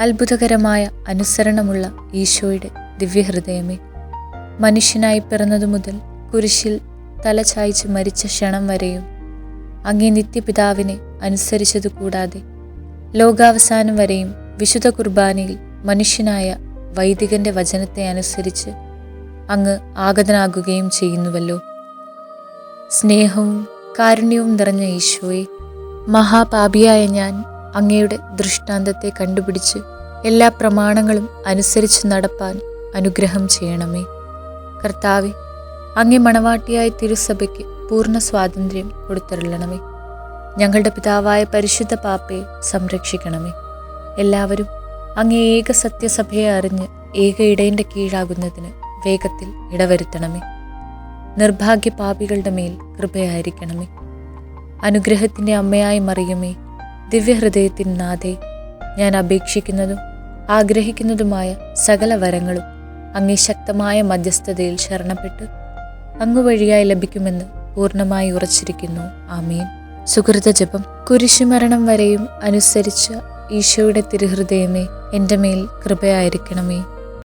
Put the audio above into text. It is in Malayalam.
അത്ഭുതകരമായ അനുസരണമുള്ള ഈശോയുടെ ദിവ്യഹൃദയമേ. മനുഷ്യനായി പിറന്നതു മുതൽ കുരിശിൽ തല ചായ്ച്ച് മരിച്ച ക്ഷണം വരെയും അങ്ങേ നിത്യപിതാവിനെ അനുസരിച്ചതു കൂടാതെ ലോകാവസാനം വരെയും വിശുദ്ധ കുർബാനയിൽ മനുഷ്യനായ വൈദികന്റെ വചനത്തെ അനുസരിച്ച് അങ്ങ് ആഗതനാകുകയും ചെയ്യുന്നുവല്ലോ. സ്നേഹവും കാരുണ്യവും നിറഞ്ഞ ഈശോയെ മഹാപാപിയായ ഞാൻ അങ്ങയുടെ ദൃഷ്ടാന്തത്തെ കണ്ടുപിടിച്ച് എല്ലാ പ്രമാണങ്ങളും അനുസരിച്ച് നടപ്പാൻ അനുഗ്രഹം ചെയ്യണമേ. കർത്താവെ അങ്ങേ മണവാട്ടിയായ തിരുസഭയ്ക്ക് പൂർണ സ്വാതന്ത്ര്യം കൊടുത്തരുളണമേ ഞങ്ങളുടെ പിതാവായ പരിശുദ്ധ പാപ്പയെ സംരക്ഷിക്കണമേ. എല്ലാവരും അങ്ങേ ഏക സത്യസഭയെ അറിഞ്ഞ് ഏക ഇടയന്റെ കീഴാകുന്നതിന് വേഗത്തിൽ ഇടവരുത്തണമേ. നിർഭാഗ്യ പാപികളുടെ മേൽ കൃപയായിരിക്കണമേ. അനുഗ്രഹത്തിന്റെ അമ്മയായി മറിയുമേ ദിവ്യഹൃദയത്തിൻ നാഥേ ഞാൻ അപേക്ഷിക്കുന്നതും ആഗ്രഹിക്കുന്നതുമായ സകല വരങ്ങളും അങ്ങേ ശക്തമായ മധ്യസ്ഥതയിൽ ശരണപ്പെട്ട് അങ്ങുവഴിയായി ലഭിക്കുമെന്ന് പൂർണമായി ഉറച്ചിരിക്കുന്നു. ആമീൻ. സുഹൃത ജപം. കുരിശുമരണം വരെയും അനുസരിച്ച ഈശോയുടെ തിരുഹൃദയമേ എന്റെ മേൽ കൃപയായിരിക്കണമേ.